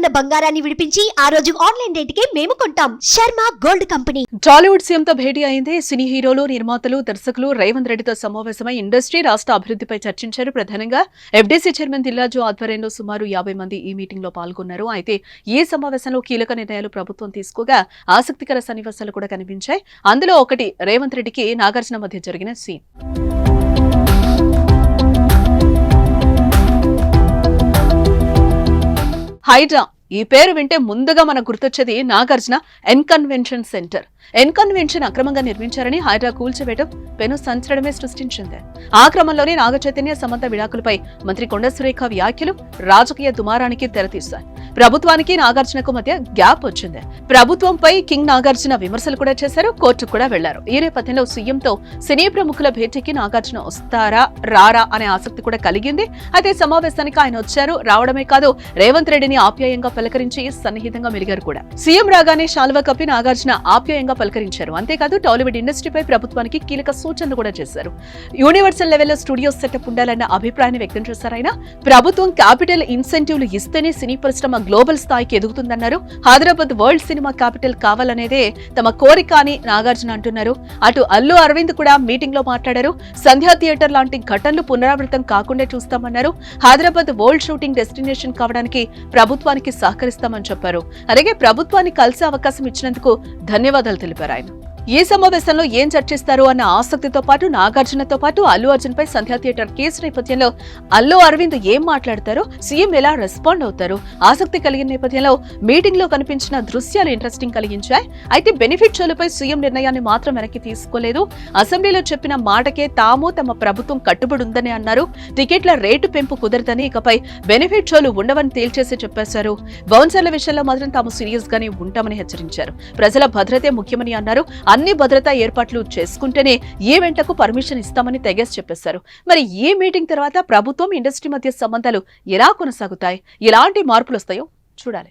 ఉన్న బంగారాన్ని విడిపించి ఆ రోజు ఆన్లైన్ రేటుకే మేము కొంటాం. Sharma gold company. టాలీవుడ్ సీఎంతో భేటీ అయింది సినీ హీరోలు నిర్మాతలు దర్శకులు రేవంత్ రెడ్డితో సమావేశమై ఇండస్ట్రీ రాష్ట్ర అభివృద్ధిపై చర్చించారు ప్రధానంగా. ఎఫ్డీసీ చైర్మన్ దిల్లాజు ఆధ్వర్యంలో సుమారు యాభై మంది ఈ మీటింగ్లో పాల్గొన్నారు. అయితే ఈ సమావేశంలో కీలక నిర్ణయాలు ప్రభుత్వం తీసుకోగా ఆసక్తికర సన్నివేశాలు కూడా కనిపించాయి. అందులో ఒకటి రేవంత్ రెడ్డికి నాగార్జున మధ్య జరిగిన సీన్. హైడ్రా. ఈ పేరు వింటే ముందుగా మనకు గుర్తొచ్చేది నాగార్జున ఎన్కన్వెన్షన్ సెంటర్. ఎన్కన్వెన్షన్ అక్రమంగా నిర్మించారని హైడ్రా కూల్చివేయడం పెను సంచలనమే సృష్టించింది. ఆ క్రమంలోనే నాగ చైతన్య సమంత విడాకులపై మంత్రి కొండ సురేఖ వ్యాఖ్యలు రాజకీయ దుమారానికి తెరతీశాయి. ప్రభుత్వానికి నాగార్జునకు మధ్య గ్యాప్ వచ్చింది. ప్రభుత్వంపై కింగ్ నాగార్జున విమర్శలు కూడా చేశారు కోర్టుకు కూడా వెళ్ళారు. ఈ నేపథ్యంలో సీఎంతో సినీ ప్రముఖుల భేటీకి నాగార్జున వస్తారా రారా అనే ఆసక్తి కూడా కలిగింది. అయితే సమావేశానికి ఆయన వచ్చారు. రావడమే కాదు రేవంత్ రెడ్డిని ఆప్యాయంగా పలకరించి సన్నిహితంగా మెలిగారు కూడా. సీఎం రాగానే శాలువ కప్పి నాగార్జున ఆప్యాయంగా పలకరించారు. అంతేకాదు టాలీవుడ్ ఇండస్ట్రీపై ప్రభుత్వానికి కీలక సూచనలు కూడా చేశారు. యూనివర్సల్ లెవెల్లో స్టూడియో సెటప్ ఉండాలన్న అభిప్రాయాన్ని వ్యక్తం చేశారు ఆయన. ప్రభుత్వం క్యాపిటల్ ఇన్సెంటివ్లు ఇస్తేనే సినీ పరిశ్రమ గ్లోబల్ స్థాయికి ఎదుగుతుందన్నారు. హైదరాబాద్ వరల్డ్ సినిమా క్యాపిటల్ కావాలనేదే తమ కోరిక అని నాగార్జున అంటున్నారు. అటు అల్లు అరవింద్ కూడా మీటింగ్లో మాట్లాడారు. సంధ్యా థియేటర్ లాంటి ఘటనలు పునరావృతం కాకుండా చూస్తామన్నారు. హైదరాబాద్ వరల్డ్ షూటింగ్ డెస్టినేషన్ కావడానికి ప్రభుత్వానికి సహకరిస్తామని చెప్పారు. అలాగే ప్రభుత్వాన్ని కలిసే అవకాశం ఇచ్చినందుకు ధన్యవాదాలు తెలిపారు ఆయన. ఈ సమావేశంలో ఏం చర్చిస్తారు అన్న ఆసక్తితో పాటు నాగార్జునతో పాటు అల్లు అర్జున్ పై సంధ్యా థియేటర్ కేసు నేపథ్యంలో అల్లు అరవింద్ ఏం మాట్లాడతారో సీఎం ఎలా రెస్పాండ్ అవుతారు ఆసక్తి కలిగిన నేపథ్యంలో మీటింగ్లో కనిపించిన దృశ్యాలు ఇంట్రెస్టింగ్ కలిగించాయి. అయితే బెనిఫిట్ షోలపై సీఎం నిర్ణయాన్ని మాత్రం వెనక్కి తీసుకోలేదు. అసెంబ్లీలో చెప్పిన మాటకే తాము తమ ప్రభుత్వం కట్టుబడి ఉందని అన్నారు. టికెట్ల రేటు పెంపు కుదరదని ఇకపై బెనిఫిట్ షోలు ఉండవని తేల్చేసి చెప్పేశారు. బౌన్సర్ల విషయంలో మాత్రం తాము సీరియస్ గానే ఉంటామని హెచ్చరించారు. ప్రజల భద్రతే ముఖ్యమని అన్నారు. అన్ని భద్రతా ఏర్పాట్లు చేసుకుంటేనే ఈవెంట్లకు పర్మిషన్ ఇస్తామని తెగేసి చెప్పేశారు. మరి ఈ మీటింగ్ తర్వాత ప్రభుత్వం ఇండస్ట్రీ మధ్య సంబంధాలు ఎలా కొనసాగుతాయి? ఎలాంటి మార్పులు వస్తాయో చూడాలి.